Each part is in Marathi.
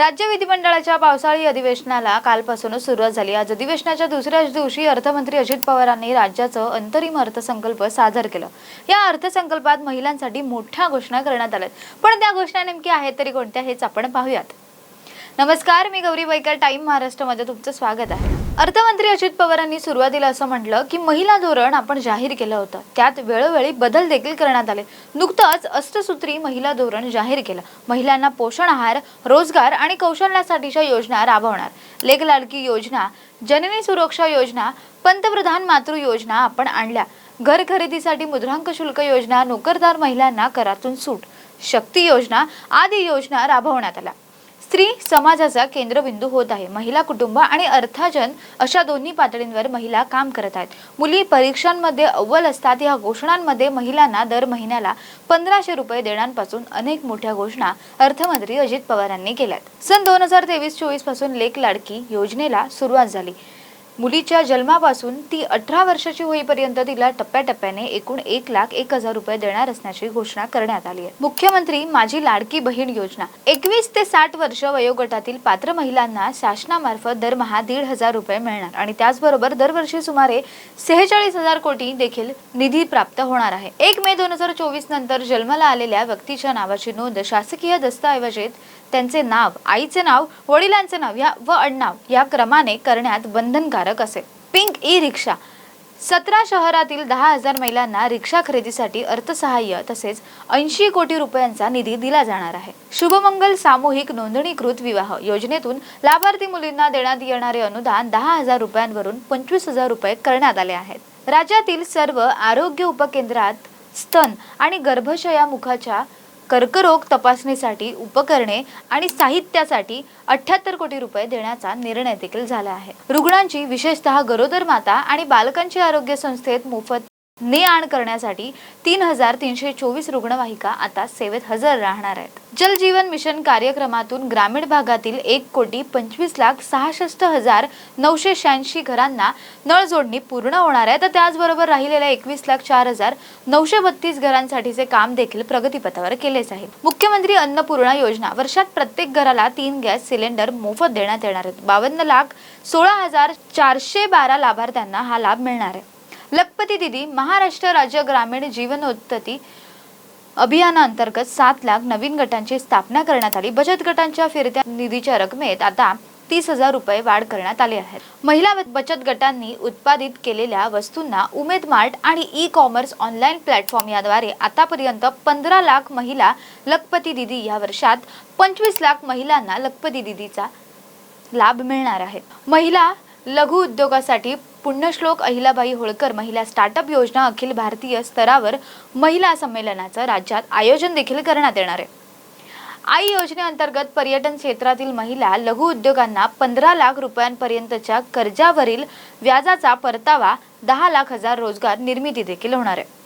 राज्य विधिमंडळाच्या पावसाळी अधिवेशनाला कालपासूनच सुरुवात झाली. आज अधिवेशनाच्या दुसऱ्याच दिवशी अर्थमंत्री अजित पवारांनी राज्याचं अंतरिम अर्थसंकल्प सादर केलं. या अर्थसंकल्पात महिलांसाठी मोठ्या घोषणा करण्यात आल्या पण त्या घोषणा नेमक्या आहेत तरी कोणत्या हेच आपण पाहूयात. नमस्कार मी गौरी बैकर टाइम महाराष्ट्रामध्ये तुमचं स्वागत आहे. अर्थमंत्री अजित पवारांनी सुरुवातीला असं म्हटलं की महिला धोरण आपण जाहीर केलं होतं. त्यात वेळोवेळी बदल देखील करण्यात आले. नुकतंच अष्टसूत्री महिला धोरण जाहीर केलं. महिलांना पोषण आहार रोजगार आणि कौशल्यासाठीच्या योजना राबवणार. लेख लाडकी योजना जननी सुरक्षा योजना पंतप्रधान मातृ योजना आपण आणल्या. घर खरेदीसाठी मुद्रांक शुल्क योजना नोकरदार महिलांना करातून सूट. शक्ती योजना आदी योजना राबवण्यात आल्या. स्त्री समाजाचा केंद्रबिंदू होत आहे. महिला कुटुंब आणि अर्थार्जन अशा दोन्ही पातळींवर महिला काम करत आहेत. मुली परीक्षांमध्ये अव्वल असतात. या घोषणांमध्ये महिलांना दर महिन्याला पंधराशे रुपये देण्यापासून अनेक मोठ्या घोषणा अर्थमंत्री अजित पवारांनी केल्यात. सन दोन हजार तेवीस चोवीसपासून लेख लाडकी योजनेला सुरुवात झाली. मुलीच्या जन्मापासून ती अठरा वर्षाची होईपर्यंत तिला टप्प्याटप्प्याने एकूण एक लाख एक हजार रुपये देणार असण्याची घोषणा करण्यात आली आहे. मुख्यमंत्री माझी लाडकी बहीण योजना. एकवीस ते साठ वर्ष वयोगटातील पात्र महिलांना शासनामार्फत दरमहा दीड हजार रुपये मिळणार आणि त्याचबरोबर दरवर्षी सुमारे सेहेचाळीस हजार कोटी देखील निधी प्राप्त होणार आहे. एक मे दोन हजार चोवीस नंतर जन्माला आलेल्या व्यक्तीच्या नावाची नोंद शासकीय दस्तऐवजीत त्यांचे नाव आईचे नाव वडिलांचे नाव या व अडनाव या क्रमाने करण्यात बंधनकारक असेल. पिंक ई रिक्षा सतरा शहरातील दहा हजार महिलांना रिक्षा खरेदीसाठी अर्थसहाय्य तसेच ऐंशी कोटी रुपयांचा निधी दिला जाणार आहे. शुभमंगल सामूहिक नोंदणीकृत विवाह योजनेतून लाभार्थी मुलींना देण्यात येणारे अनुदान दहा हजार रुपयांवरून पंचवीस हजार रुपये करण्यात आले आहेत. राज्यातील सर्व आरोग्य उपकेंद्रात स्तन आणि गर्भाशयामुखाच्या कर्करोग तपासणीसाठी उपकरणे आणि साहित्यासाठी अठ्याहत्तर कोटी रुपये देण्याचा निर्णय देखील झाला आहे. रुग्णांची विशेषतः गरोदर माता आणि बालकांची आरोग्य संस्थेत मोफत ने आण करण्यासाठी तीन हजार तीनशे चोवीस रुग्णवाहिका आता सेवेत हजर राहणार आहेत. जल जीवन मिशन कार्यक्रमातून ग्रामीण भागातील एक कोटी पंचवीस लाख सहासष्ट हजार नऊशे शहाऐंशी घरांना नळ जोडणी पूर्ण होणार आहे. तर त्याचबरोबर राहिलेल्या एकवीस लाख चार हजार नऊशे बत्तीस घरांसाठीचे काम देखील प्रगतीपथावर केलेच आहे. मुख्यमंत्री अन्नपूर्णा योजना वर्षात प्रत्येक घराला तीन गॅस सिलेंडर मोफत देण्यात येणार आहेत. बावन्न लाख सोळा हजार चारशे बारा लाभार्थ्यांना हा लाभ मिळणार आहे. लखपती दिदी महाराष्ट्र राज्य ग्रामीण जीवनोत्पत्ती अभियानाअंतर्गत सात लाख नवीन गटांची स्थापना करण्यात आली. बचत गटांच्या फिरत्या निधीच्या रकमेत आता तीस हजार रुपये वाढ करण्यात आली आहे. महिला बचत गटांनी उत्पादित केलेल्या वस्तूंना उमेद मार्ट आणि ई कॉमर्स ऑनलाईन प्लॅटफॉर्म याद्वारे आतापर्यंत पंधरा लाख महिला लखपती दिदी या वर्षात पंचवीस लाख महिलांना लखपती दिदीचा लाभ मिळणार आहे. महिला लघु उद्योगासाठी पुण्यश्लोक अहिलाबाई होळकर महिला स्टार्टअप योजना अखिल भारतीय स्तरावर महिला संमेलनाचं राज्यात आयोजन देखील करण्यात येणार आहे. आई योजनेअंतर्गत पर्यटन क्षेत्रातील महिला लघु उद्योगांना पंधरा लाख रुपयांपर्यंतच्या कर्जावरील व्याजाचा परतावा दहा लाख हजार रोजगार निर्मिती देखील होणार आहे.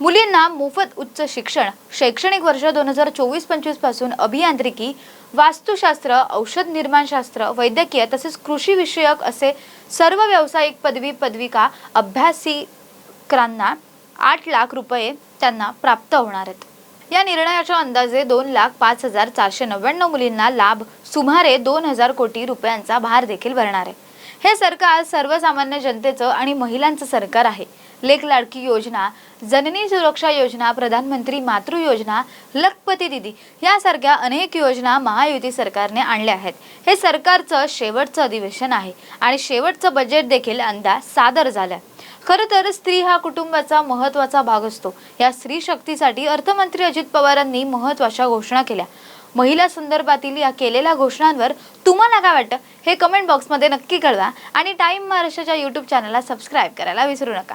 मुलींना मोफत उच्च शिक्षण. शैक्षणिक वर्ष दोन हजार चोवीस पंचवीसपासून अभियांत्रिकी वास्तुशास्त्र औषध निर्माणशास्त्र वैद्यकीय तसेच कृषी विषयक असे सर्व व्यावसायिक पदवी पदविका अभ्यासिकांना आठ लाख रुपये त्यांना प्राप्त होणार आहेत. या निर्णयाच्या अंदाजे दोन लाख पाच हजार चारशे नव्याण्णव मुलींना लाभ सुमारे दोन हजार कोटी रुपयांचा भार देखील भरणार आहे. हे सरकार सर्वसामान्य जनतेचं आणि महिलांचं सरकार आहे. लेख लाडकी योजना जननी सुरक्षा योजना प्रधानमंत्री मातृ योजना लखपती दिदी यासारख्या अनेक योजना महायुती सरकारने आणल्या आहेत. हे सरकारचं शेवटचं अधिवेशन आहे आणि शेवटचं बजेट देखील अंदाज सादर झालं खरं तर स्त्री हा कुटुंबाचा महत्त्वाचा भाग असतो. या स्त्री शक्तीसाठी अर्थमंत्री अजित पवारांनी महत्त्वाच्या घोषणा केल्या. महिला संदर्भातील या केलेल्या घोषणांवर तुम्हाला काय वाटतं? हे कमेंट बॉक्समध्ये नक्की कळवा आणि टाइम महाराष्ट्राच्या यूट्यूब चॅनलला सबस्क्राईब करायला विसरू नका.